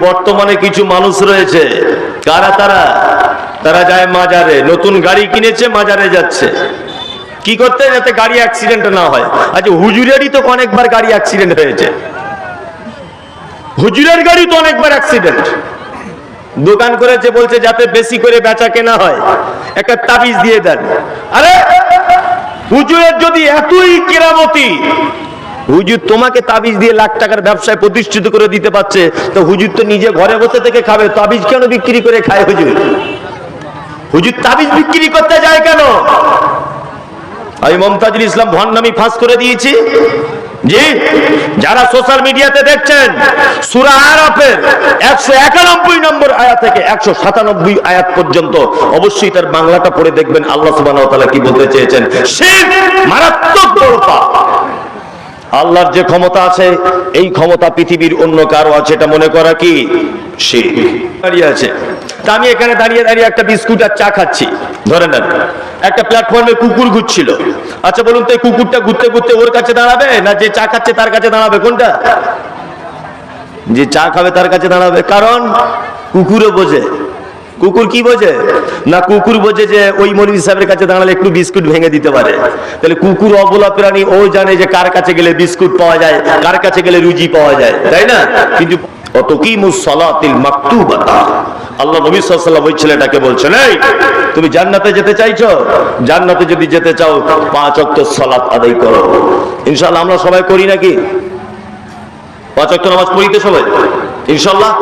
বর্তমানে কিছু মানুষ রয়েছে, কারা তারা? তারা যায় মাজারে, নতুন গাড়ি কিনেছে, মাজারে যাচ্ছে। কি করতে যাতে গাড়ি অ্যাক্সিডেন্ট না হয়? আচ্ছা হুজুরেরই তো অনেকবার গাড়ি অ্যাক্সিডেন্ট হয়েছে। হুজুরের গাড়ি তো অনেকবার অ্যাক্সিডেন্ট দোকান করেছে, বলছে যাতে বেশি করে বেচা কেনা হয়। একটা তাবিজ দিয়ে দেন। আরে, হুজুরের যদি এতই কেরামতি হুজুর তোমাকে তাবিজ দিয়ে লাখ টাকার ব্যবসায় প্রতিষ্ঠিত করে দিতে পারছে। তো হুজুর তো নিজে ঘরে বসে থেকে খাবে, তাবিজ কেন বিক্রি করে খায় হুজুর? হুজুর তাবিজ বিক্রি করতে যায় কেন? আমি মমতাজুল ইসলাম ভন্নামি ফাঁস করে দিয়েছি। জি, যারা সোশ্যাল মিডিয়াতে দেখছেন, সুরা আরাফের একশো একানব্বই নম্বর আয়াত থেকে একশো সাতানব্বই আয়াত পর্যন্ত অবশ্যই তার বাংলাটা পড়ে দেখবেন। আল্লাহ ওয়া কি বলতে চেয়েছেন? শিরক মারাত্মক বড় আল্লাহর যে ক্ষমতা আছে, এই ক্ষমতা পৃথিবীর অন্য কারও আছে, এটা মনে করা কি? শিরক দাঁড়িয়ে আছে। তা আমি এখানে দাঁড়িয়ে দাঁড়িয়ে একটা বিস্কুট আর চা খাচ্ছি। ধরে নেন। একটা প্ল্যাটফর্মে কুকুর ঘুরছিল। আচ্ছা বলুন তো এই কুকুরটা ঘুরতে ঘুরতে ওর কাছে দাঁড়াবে, না যে চা খাচ্ছে তার কাছে দাঁড়াবে? কোনটা? যে চা খাবে তার কাছে দাঁড়াবে। কারণ কুকুরও বোঝে কুকুর কি বোঝে? না, কুকুর বোঝে যে ওই মৌলী সাহেবের কাছে দাঁড়ালে একটু বিস্কুট ভেঙে দিতে পারে। তাহলে কুকুর অবলা প্রাণী, ও জানে যে কার কাছে গেলে বিস্কুট পাওয়া যায়, কার কাছে গেলে রুজি পাওয়া যায়, তাই না? কিন্তু আল্লাহ নবী সাল্লাল্লাহু ওই ছেলেটাকে তুমি জান্নাতে যেতে চাইছো? জান্নাতে যদি যেতে চাও, পাঁচ ওয়াক্ত সালাত আদায় করো। ইনশাআল্লাহ আমরা সবাই করি নাকি? পাঁচ ওয়াক্ত নামাজ পড়িতে সবাই? ইনশাল্লাহ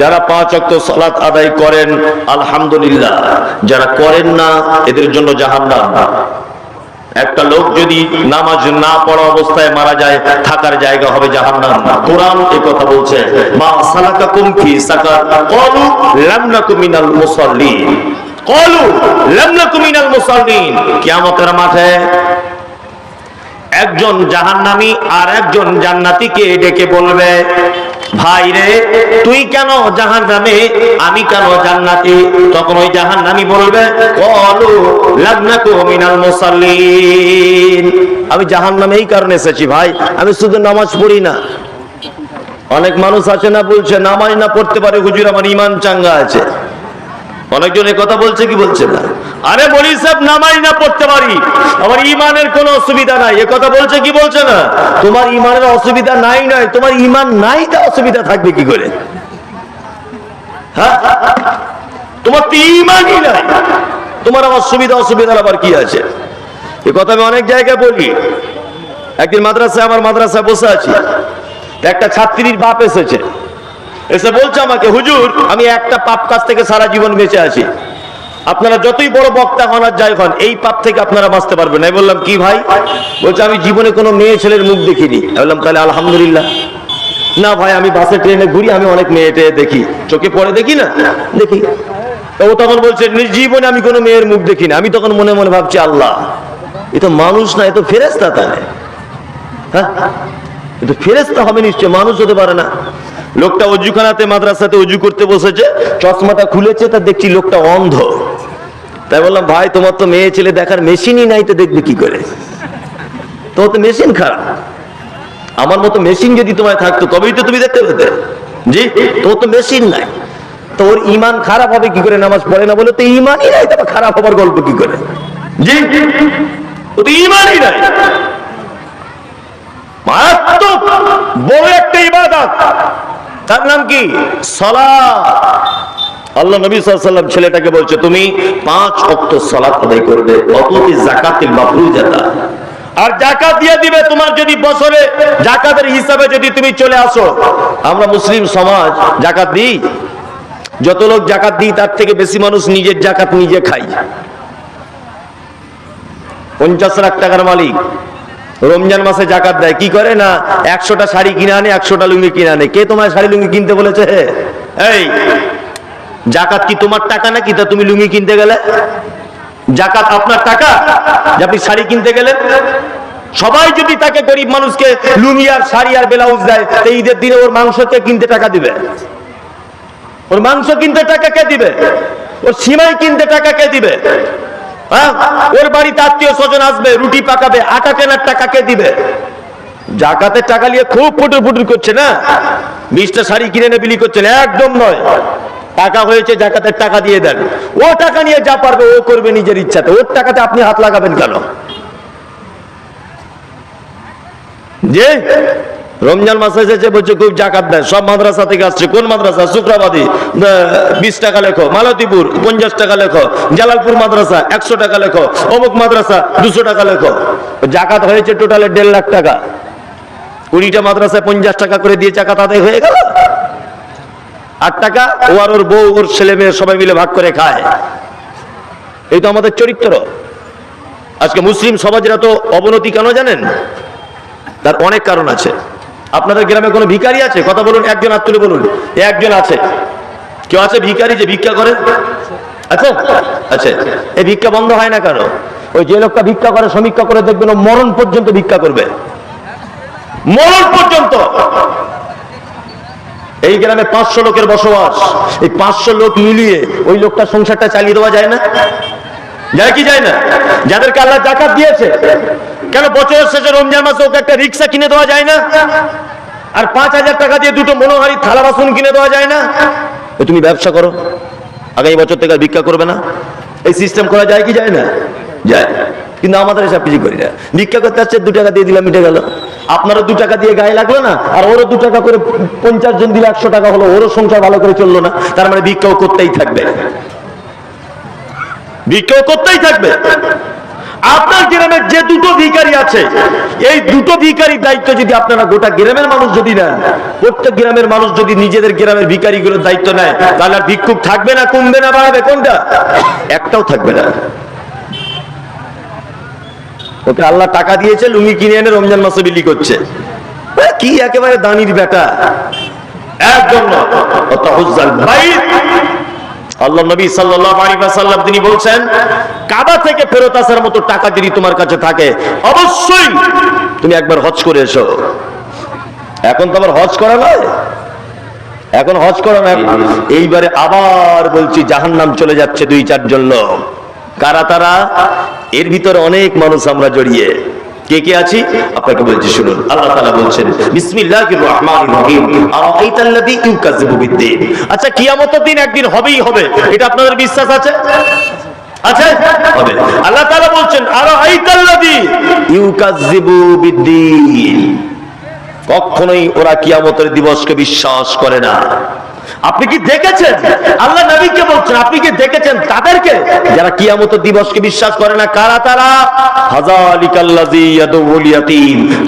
যারা পাঁচ ওয়াক্ত সালাত আদায় করেন, আলহামদুলিল্লাহ। যারা করেন না, এদের জন্য একটা লোক যদি নামাজ না পড়া অবস্থায় মারা যায়, থাকার জায়গা হবে কোরআন মাঠে একজন জাহান্নামী আর একজন জান্নাতীকে ডেকে বলবে, ভাই রে, তুই কেন জাহান্নামে? আমি কেন জান্নাতি? তখন ওই বলবে লাবনাকু মিনাল মুসাল্লিন। আমি জাহান্নামে এই কারণে এসেছি ভাই, আমি শুধু নামাজ পড়ি না। অনেক মানুষ আছে না বলছে, নামাজ না পড়তে পারে, হুজুর, আমার ইমান চাঙ্গা আছে। অনেকজন কথা বলছে কি বলছে না? আরে বলি সাহেব নামাজ না পড়তে পারি। আমার ইমানের কোনো অসুবিধা নাই। এ কথা বলছে কি বলছে না? তোমার ইমানের অসুবিধা নাই নয়, তোমার ইমান নাই তা অসুবিধা থাকবে কি করে? হ্যাঁ? তোমার তো ইমানই নাই। তোমার আবার সুবিধা অসুবিধার আবার কি আছে? এ কথা আমি অনেক জায়গায় বলি। একদিন মাদ্রাসায়, আমার মাদ্রাসায় বসে আছি। একটা ছাত্রীর বাপ এসেছে। এসে বলছে আমাকে, হুজুর, আমি একটা পাপ কাজ থেকে সারা জীবন বেঁচে আছি। আপনারা যতই বড় বক্তা হন আর যাই হন, এই পাপ থেকে আপনারা বাঁচতে পারবেন। আমি বললাম, কি ভাই? বলছে, আমি জীবনে কোনো মেয়ে ছেলের মুখ দেখিনি। বললাম, তাহলে আলহামদুলিল্লাহ। না ভাই, আমি বাসে ট্রেনে ঘুরি, আমি অনেক মেয়ে টেয়ে দেখি। চোখে পড়ে দেখি না? দেখি। ও তখন বলছে জীবনে আমি কোনো মেয়ের মুখ দেখি না আমি তখন মনে মনে ভাবছি, আল্লাহ, এ তো মানুষ না, এ তো ফেরেস্তা তাহলে। হ্যাঁ? এ তো ফেরেস্তা হবে নিশ্চয়, মানুষ হতে পারে না। লোকটা অজুখানাতে, মাদ্রাসাতে অজু করতে বসেছে, চশমাটা খুলেছে, তা দেখছি লোকটা অন্ধ। তাই বললাম, ভাই, তোমার তো মেয়ে ছেলে দেখার মেশিনই নাই তো দেখবে কি করে? তোমার তো মেশিন খারাপ। আমার মতো মেশিন যদি তোমায় থাকতো, তবেই তো তুমি দেখতে পেতে। জি? তোর তো মেশিন নাই। ইমান খারাপ হবে কি করে? নামাজ পড়ে না বলে তো ইমানই নাই খারাপ হবার গল্প কি করে? জি? তো ইমানই নাই। মারাত্মক বড় একটা ইবাদত। তার নাম কি? সালাত আল্লাহ নবী সাল্লাম ছেলেটাকে বলছে, তুমি পাঁচ অক্ত সালাত আদায় করবে অততি জাকাতিল মাফরুজাতা আর জাকাত দিয়ে দিবে তোমার যদি বছরে জাকাতের হিসাবে যদি তুমি চলে আসো। আমরা মুসলিম সমাজ জাকাত দিই। যত লোক জাকাত দিই, তার থেকে বেশি মানুষ নিজের জাকাত নিজে খাই পঞ্চাশ লাখ টাকার মালিক রমজান মাসে জাকাত দেয়, কি করে না? একশোটা শাড়ি কিনে আনে, একশোটা লুঙ্গি কিনে আনে। কে তোমার শাড়ি লুঙ্গি কিনতে বলেছে? এই জাকাত কি তোমার টাকা নাকি? তা তুমি লুঙ্গি কিনতে গেলে। জাকাত আপনার টাকা? যে আপনি শাড়ি কিনতে গেলেন। সবাই যদি তাকে গরিব মানুষকে লুঙ্গি আর শাড়ি আর ব্লাউজ দেয়, তো ঈদের দিনে ওর মাংসকে কিনতে টাকা দিবে? ওর মাংস কিনতে টাকা কে দিবে? ওর সিমাই কিনতে টাকা কে দিবে? হ্যাঁ? ওর বাড়িতে আত্মীয় স্বজন আসবে, রুটি পাকাবে, আটা কেনার টাকা কে দিবে? জাকাতের টাকা নিয়ে খুব ফুটুর ফুটুর করছে না? বিশটা শাড়ি কিনে এনে বিলি করছেন, একদম নয়। টাকা হয়েছে, জাকাতের টাকা দিয়ে দেন। ও টাকা নিয়ে যা পারবে, ও করবে নিজের ইচ্ছাতে। ওর টাকাতে আপনি হাত লাগাবেন কেন? যে রমজান মাস এসেছে, বলছে, খুব জাকাত দেয় সব মাদ্রাসা থেকে আসছে। কোন মাদ্রাসা? শুক্রাবাদী। বিশ টাকা লেখো। মালতীপুর, পঞ্চাশ টাকা লেখো। জালালপুর মাদ্রাসা, একশো টাকা লেখো। অমুক মাদ্রাসা, দুশো টাকা লেখো। জাকাত হয়েছে টোটালে দেড় লাখ টাকা। কুড়িটা মাদ্রাসায় পঞ্চাশ টাকা করে দিয়ে জাকাত আদায় হয়ে গেল। আট টাকা, ও আর ওর বউ, ওর ছেলে মেয়ে সবাই মিলে ভাগ করে খায়। এই তো আমাদের চরিত্র। আজকে মুসলিম সমাজের এত অবনতি কেন জানেন? তার অনেক কারণ আছে। আপনাদের গ্রামে কোনো ভিখারি আছে? কথা বলুন, একজন হাত বলুন। একজন আছে। কেউ আছে ভিখারি যে ভিক্ষা করে? আচ্ছা আচ্ছা। এই ভিক্ষা বন্ধ হয় না কেন? ওই যে লোকটা ভিক্ষা করে, সমীক্ষা করে দেখবেন মরণ পর্যন্ত ভিক্ষা করবে। মরণ পর্যন্ত! এই গ্রামে পাঁচশো লোকের বসবাস। এই পাঁচশো লোক মিলিয়ে ওই লোকটা সংসারটা চালিয়ে দেওয়া যায় না? যায় কি যায় না? যাদেরকে আল্লাহ জাকাত দিয়েছে, কেন বছরের শেষে রমজান মাসে ওকে একটা রিক্সা কিনে দেওয়া যায় না? আর পাঁচ হাজার টাকা দিয়ে দুটো মনোহারি থালা বাসন কিনে দেওয়া যায় না? তুমি ব্যবসা করো, আগামী বছর থেকে ভিক্ষা করবে না? এই সিস্টেম করা যায় কি যায় না? যায়। কিন্তু আমাদের এসব কিছু করি না। ভিক্ষা করতে আসছে, দু টাকা দিয়ে দিলাম, মিটে গেল। আপনারও দু টাকা দিয়ে গায়ে লাগল না? আর ওরও দু টাকা করে পঞ্চাশ জন দিলে একশো টাকা হলো, ওরও সংসার ভালো করে চলল না। তার মানে ভিক্ষাও করতেই থাকবে। ভিক্ষাও করতেই থাকবে। আপনার গ্রামের যে দুটো ভিখারি আছে, এই দুটো ভিখারির দায়িত্ব যদি আপনারা গোটা গ্রামের মানুষ যদি নেন, প্রত্যেক গ্রামের মানুষ যদি নিজেদের গ্রামের ভিখারিগুলোর দায়িত্ব নেয়, তাহলে আর ভিক্ষুক থাকবে না, কমবে না, বাড়াবে কোনটা? একটাও থাকবে না। ওকে আল্লাহ টাকা দিয়েছে লুঙ্গি কিনে এনে রমজান মাসে বিলি করছে। কি একেবারে দানির বেটা একদম আল্লাহ নবী সাল্লাল্লাহু আলাইহি তিনি বলছেন কাবা থেকে ফেরত আসার মতো টাকা যদি তোমার কাছে থাকে অবশ্যই তুমি একবার হজ করে এসো। এখন তো আবার হজ করা নয়। এখন হজ করা নয়। এইবারে আবার বলছি জাহান্নাম চলে যাচ্ছে দুই চারজন লোক। কারা তারা? এর ভিতরে অনেক মানুষ আমরা জড়িয়ে। কে কে আছি? আপনাকে বলছি, শুনুন। আল্লাহ তাআলা বলছেন, বিসমিল্লাহির রহমানির রহিম। আচ্ছা কিয়ামতের দিন একদিন হবেই হবে। এটা আপনাদের বিশ্বাস আছে? কখনোই ওরা কিয়ামতের দিবসকে বিশ্বাস করে না। আপনি কি দেখেছেন? আল্লাহ নবীকে বলছেন, আপনি কি দেখেছেন তাদেরকে? যারা কিয়ামতের দিবসকে বিশ্বাস করে না, কারা তারা?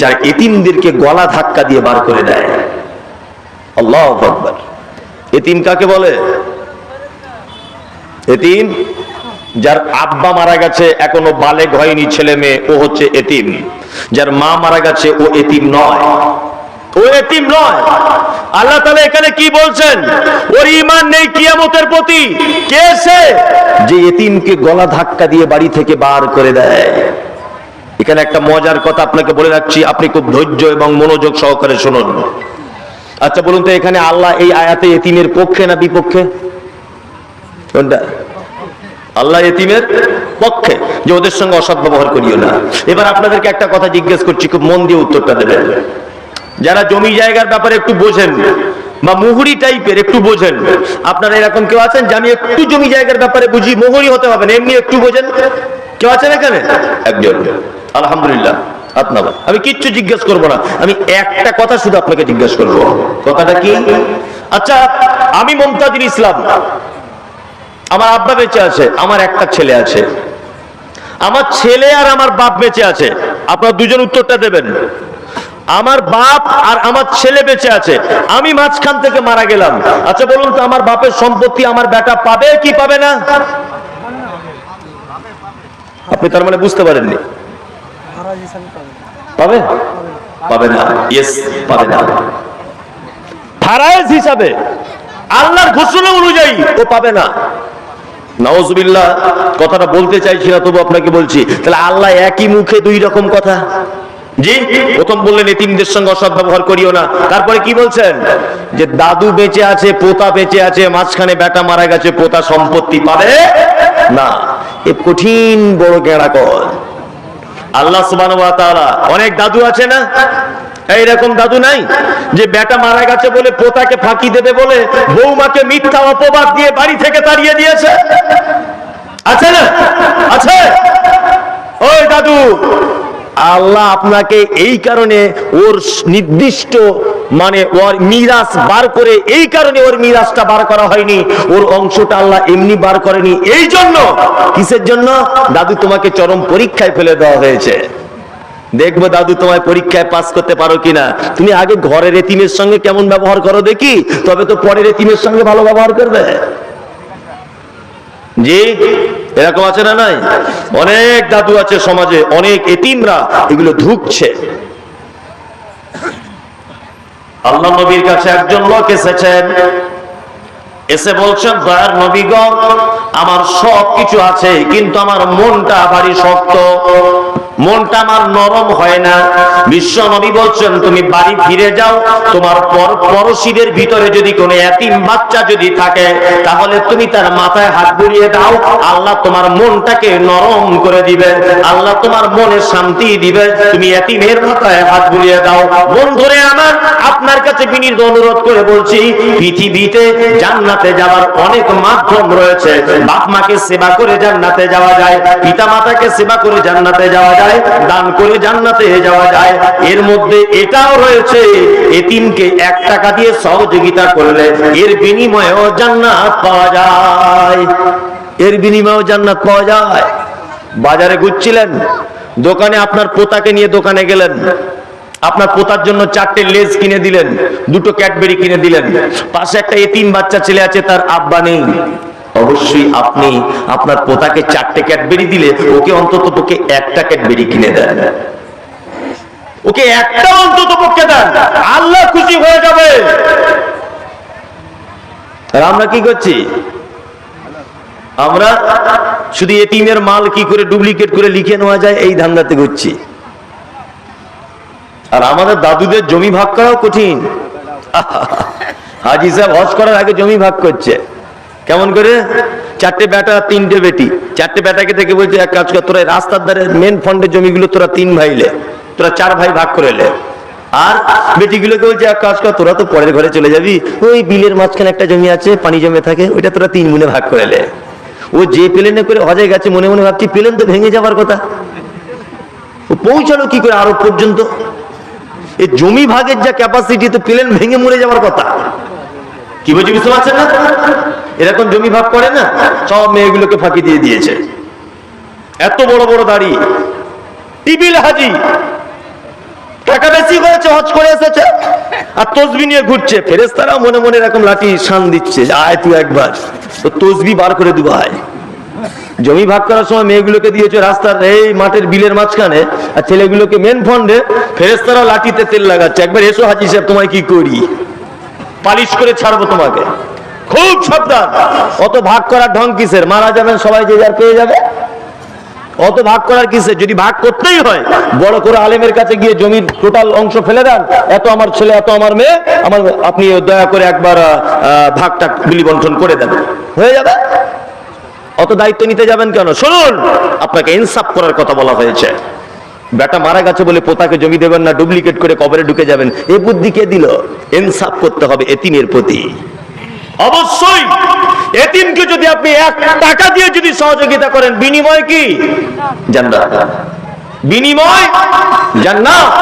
যারা এতিমদেরকে গলা ধাক্কা দিয়ে বার করে দেয়। আল্লাহু আকবার। এতিম কাকে বলে? এতিম? যার আব্বা মারা গেছে, এখনও বালেগ হয়নি ছেলে মেয়ে, ও হচ্ছে এতিম। যার মা মারা গেছে, ও এতিম নয়। ও এতিম নয়। আল্লাহ তাআলা এখানে কি বলছেন? ওর ঈমান নেই কিয়ামতের প্রতি। কে সে? যে এতিমকে গলা ধাক্কা দিয়ে বাড়ি থেকে বার করে দেয়। এখানে একটা মজার কথা আপনাকে বলে রাখছি, আপনি খুব ধৈর্য এবং মনোযোগ সহকারে শুনুন। আচ্ছা বলুন তো এখানে আল্লাহ এই আয়াতে এতিমের পক্ষে না বিপক্ষে? আল্লাহ এতিমের পক্ষে, যে ওদের সঙ্গে অসৎ ব্যবহার করিও না। এবার আপনাদেরকে একটা কথা জিজ্ঞেস করছি, খুব মন দিয়ে উত্তরটা দেবেন। যারা জমি জায়গার ব্যাপারে একটু বোঝেন বা মুহুরি টাইপের একটু বোঝেন। আপনারা এরকম কেউ আছেন? যে আমি একটু জমি জায়গার ব্যাপারে বুঝি, মুহুরি হতে হবে না, এমনি একটু বোঝেন। কেউ আছেন এখানে? একজন। আলহামদুলিল্লাহ, আপনার। আমি কিচ্ছু জিজ্ঞেস করব না। আমি একটা কথা শুধু আপনাকে জিজ্ঞেস করব। কথাটা কি? আচ্ছা আমি মমতাজুল ইসলাম। আমার আব্বা বেঁচে আছে, আমার একটা ছেলে আছে। আমার ছেলে আর আমার বাপ বেঁচে আছে। আপনারা দুজন উত্তরটা দেবেন। আমার বাপ আর আমার ছেলে বেঁচে আছে। আমি মাঝখান থেকে মারা গেলাম। আচ্ছা বলুন তো, আমার বাপের সম্পত্তি আমার বেটা পাবে কি পাবে না? আপনি তার মানে বুঝতে পারেননি? পাবে? পাবে না। ইয়েস পাবে না। ফারায়েজ হিসাবে, আল্লাহর ঘোষণা অনুযায়ী ও পাবে না। নওয়াজবিল্লাহ কথাটা বলতে চাইছি না, তবু আপনাকে বলছি, তাহলে আল্লাহ একই মুখে দুই রকম কথা? জি? প্রথম বললেন, এতিমদের সঙ্গে অসৎ ব্যবহার করিও না। তারপরে কি বলছেন? যে দাদু বেঁচে আছে, পোতা বেঁচে আছে, মাঝখানে বেটা মারা গেছে, পোতা সম্পত্তি পাবে না। এ কঠিন বড় গেঁড়া কর আল্লাহ সুবহানাহু ওয়া তাআলা, অনেক দাদু আছে না? এইরকম দাদু নাই? যে বেটা মারা গেছে বলে পোতাকে ফাঁকি দেবে বলে বৌমাকে মিথ্যা অপবাদ দিয়ে বাড়ি থেকে তাড়িয়ে দিয়েছে? আছে না? আছে? ওই দাদু আল্লাহ আপনাকে এই কারণে ওর নির্দিষ্ট মানে ওর মিরাজ বার করে, এই কারণে ওর মিরাজটা বার করা হয়নি। ওর অংশটা আল্লাহ এমনি বার করেনি। এই জন্য, কিসের জন্য? দাদু তোমাকে চরম পরীক্ষায় ফেলে দেওয়া হয়েছে। দেখব দাদু তোমায় পরীক্ষায় পাস করতে পারো কিনা। তুমি আগে ঘরের এতিমের সঙ্গে কেমন ব্যবহার করো দেখি, তবে তো পরের এতিমের সঙ্গে ভালো ব্যবহার করবে। জি? এরকম আছে না নাই? অনেক দাদু আছে সমাজে, অনেক এতিমরা এগুলো ঢুকছে। আল্লাহ নবীর কাছে একজন লোক এসেছেন। এসে বলছেন দয়ার নবীগ আমার সব কিছু আছে, কিন্তু আমার মনটা ভারী শক্ত। মনটা আমার নরম হয় না। বিশ্ব নবী বলছেন, তুমি বাড়ি ফিরে যাও। তোমার পর পরশীদের ভিতরে যদি কোনো এতিম বাচ্চা যদি থাকে, তাহলে তুমি তার মাথায় হাত বুলিয়ে দাও। আল্লাহ তোমার মনটাকে নরম করে দিবে। আল্লাহ তোমার মনে শান্তি দিবে। তুমি এতিমের মাথায় হাত বুলিয়ে দাও। বন্ধুরে আমার, আপনার কাছে বিনীত অনুরোধ করে বলছি, পৃথিবীতে জান্নাতে যাওয়ার অনেক মাধ্যম রয়েছে। বাপ মাকে সেবা করে জান্নাতে যাওয়া যায় পিতা মাতাকে সেবা করে জান্নাতে যাওয়া যায়, দান করে জান্নাতে যাওয়া যায়। এর মধ্যে এটাও রয়েছে, এতিমকে এক টাকা দিয়ে সহযোগিতা করলে এর বিনিময়েও জান্নাত পাওয়া যায়। এর বিনিময়েও জান্নাত পাওয়া যায়। বাজারে ঘুরছিলেন, দোকানে আপনার পোতাকে নিয়ে দোকানে গেলেন আপনার পোতার জন্য চারটে লেজ কিনে দিলেন, দুটো ক্যাডবেরি কিনে দিলেন। পাশে একটা এতিম বাচ্চা ছেলে আছে, তার আব্বা নেই। অবশ্যই আপনি আপনার পোতাকে চারটে ক্যাডবেরি দিলে ওকে অন্তত পক্ষে একটা ক্যাডবেরি কিনে দেন। ওকে একটা অন্তত পক্ষে দেন। আল্লাহ খুশি হয়ে যাবে। আর আমরা কি করছি? আমরা শুধু এতিমের মাল কি করে ডুপ্লিকেট করে লিখে নেওয়া যায়, এই ধান্দাতে ঘুরছি। আর আমাদের দাদুদের জমি ভাগ করাও কঠিন। হাজি সাহেব হজ করার আগে জমি ভাগ করছে। কেমন করে? চারটে বেটা তিনটে বেটি। চারটে বেটাকে থেকে বলছে, এক কাজ কর, তোরা রাস্তার ধারে মেন ফন্ডের জমিগুলো তোরা তিন ভাইলে তোরা চার ভাই ভাগ করে লে। আর বেটিগুলোকে বলছে, এক কাজ কর, তোরা তো পরের ঘরে চলে যাবি। ওই বিলের মাঝখানে একটা জমি আছে, পানি জমে থাকে, ওইটা তোরা তিন গুণে ভাগ করে লে। ও যে প্লেনে করে হজে গেছে, মনে মনে ভাবছি, প্লেন তো ভেঙে যাবার কথা। পৌঁছালো কি করে আরও পর্যন্ত? এই জমি ভাগের যা ক্যাপাসিটি তো প্লেন ভেঙে মরে যাওয়ার কথা। কি বলছি, বুঝতে পারছেন না? এরকম জমি ভাগ করে না, সব মেয়েগুলোকে ফাঁকি দিয়ে দিয়েছে। এত বড় বড় দাড়ি। টিবিল হাজি। টাকা বেশি হয়েছে, হজ করে এসেছে, আর তসবি নিয়ে ঘুরছে। ফেরেস্তারা মনে মনে এরকম লাঠি শান দিচ্ছে, আয় তুই একবার। তো তসবি বার করে দিব, আয়। জমি ভাগ করার সময় মেয়েগুলোকে দিয়েছে রাস্তার এই মাঠের বিলের মাঝখানে, আর ছেলেগুলোকে মেন ফন্ডে ফেরেস্তারা লাঠিতে তেল লাগাচ্ছে। একবার এসো হাজি সাহেব, তোমায় কি করি? পালিশ করে ছাড়বো তোমাকে। খুব সাবধান। অত ভাগ করার ঢং কিসের? মারা যাবেন সবাই, যে যার পেয়ে যাবে। অত ভাগ করার কিসের? যদি ভাগ করতেই হয়, বড় করে আলেমের কাছে গিয়ে জমির টোটাল অংশ ফেলে দেন, এত আমার ছেলে, এত আমার মেয়ে, আমার আপনি দয়া করে একবার ভাগটা বিলি বন্টন করে দেন। হয়ে যাবে? অত দায়িত্ব নিতে যাবেন কেন? শুনুন, আপনাকে ইনসাফ করার কথা বলা হয়েছে। বেটা মারা গেছে বলে পোতাকে জমি দেবেন না, ডুপ্লিকেট করে কবরে ঢুকে যাবেন। এ বুদ্ধি কে দিল? ইনসাফ করতে হবে এতিমের প্রতি। অবশ্যই, এতিমকে যদি আপনি এক টাকা দিয়ে যদি সহযোগিতা করেন, বিনিময় কি? জান্নাত। বিনিময় জান্নাত।